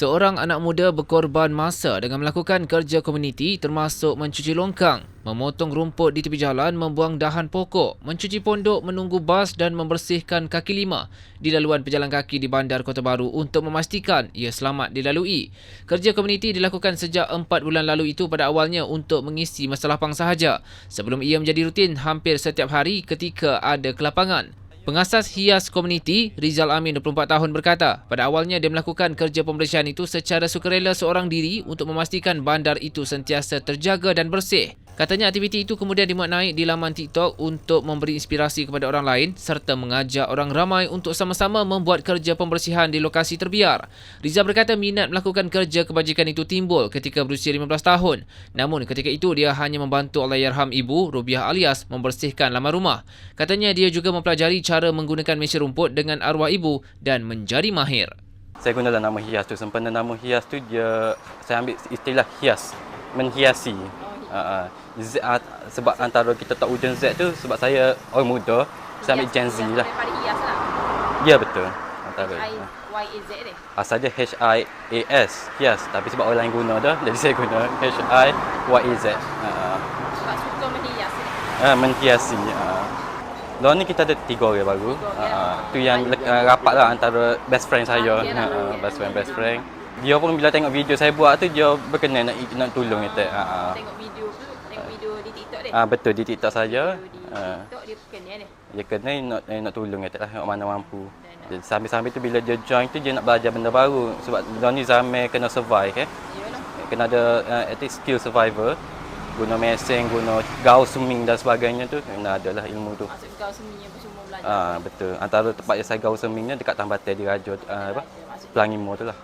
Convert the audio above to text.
Seorang anak muda berkorban masa dengan melakukan kerja komuniti termasuk mencuci longkang, memotong rumput di tepi jalan, membuang dahan pokok, mencuci pondok, menunggu bas dan membersihkan kaki lima di laluan pejalan kaki di Bandar Kota Baru untuk memastikan ia selamat dilalui. Kerja komuniti dilakukan sejak empat bulan lalu itu pada awalnya untuk mengisi masalah pang sahaja sebelum ia menjadi rutin hampir setiap hari ketika ada kelapangan. Pengasas Hias Komuniti, Rizal Amin 24 tahun berkata, pada awalnya dia melakukan kerja pembersihan itu secara sukarela seorang diri untuk memastikan bandar itu sentiasa terjaga dan bersih. Katanya aktiviti itu kemudian dimuat naik di laman TikTok untuk memberi inspirasi kepada orang lain serta mengajak orang ramai untuk sama-sama membuat kerja pembersihan di lokasi terbiar. Rizal berkata minat melakukan kerja kebajikan itu timbul ketika berusia 15 tahun. Namun ketika itu dia hanya membantu Allahyarham ibu, Rubiah alias, membersihkan laman rumah. Katanya dia juga mempelajari cara menggunakan mesin rumput dengan arwah ibu dan menjadi mahir. Saya gunalah nama hias tu. Sempena nama hias tu dia saya ambil istilah hias, menghiasi. Uh, Z, uh, sebab antara kita tak ujung Z tu sebab saya orang muda, saya ambil Gen Z lah. Daripada lah. Ya betul. Antara. H-I-Y-A-Z dia. Asalnya H I A S hias tapi sebab orang lain guna dah jadi saya guna H I Y A Z. Uh, Sebab suka menghias ni. uh, menghiasi. Uh. Lawan ni kita ada tiga orang baru. Tiga Uh, orang. tu yang uh, rapat lah antara best friend saya. Ah. Uh, best friend best friend. Dia pun bila tengok video saya buat tu dia berkenan nak nak tolong kita. Uh, Tengok video tu, tengok video di TikTok dia. Ah betul di TikTok saja. Di Ah TikTok dia kena ni. dia kena nak eh, nak tolong kita lah mana mampu. Sambil-sambil tu bila dia join tu dia nak belajar benda baru sebab dia ni zaman kena survive eh. Yalah. Kena ada uh, at least skill survivor. Guna mesin, guna gaul swimming dan sebagainya tu kena ada lah ilmu tu. Maksud kau semuanya bersumur belajar. Ah betul. Antara tempat yang saya gaul swimming ni dekat Tambatel di Raja uh, apa? Pelangi Mall tu lah.